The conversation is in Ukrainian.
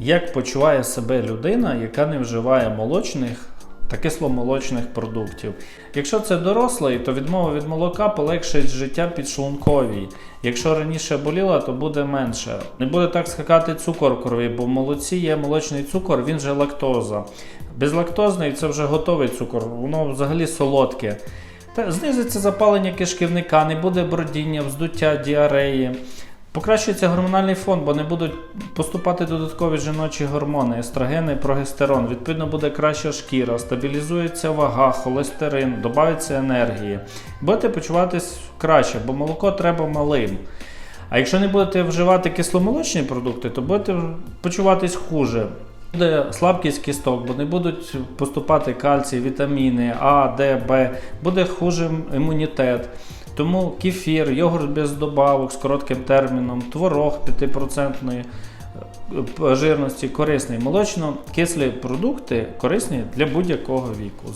Як почуває себе людина, яка не вживає молочних та кисломолочних продуктів? Якщо це дорослий, то відмова від молока полегшить життя підшлунковій. Якщо раніше боліла, то буде менше. Не буде так скакати цукор в крові, бо в молоці є молочний цукор, він же лактоза. Безлактозний це вже готовий цукор, воно взагалі солодке. Та знизиться запалення кишківника, не буде бродіння, вздуття, діареї. Покращується гормональний фон, бо не будуть поступати додаткові жіночі гормони, естрогени, прогестерон. Відповідно, буде краща шкіра, стабілізується вага, холестерин, додається енергії. Будете почуватись краще, бо молоко треба малим. А якщо не будете вживати кисломолочні продукти, то будете почуватись хуже. Буде слабкість кісток, бо не будуть поступати кальцій, вітаміни А, Д, Б, буде хуже імунітет. Тому кефір, йогурт без добавок з коротким терміном, творог 5% жирності корисний. Молочно-кислі продукти корисні для будь-якого віку.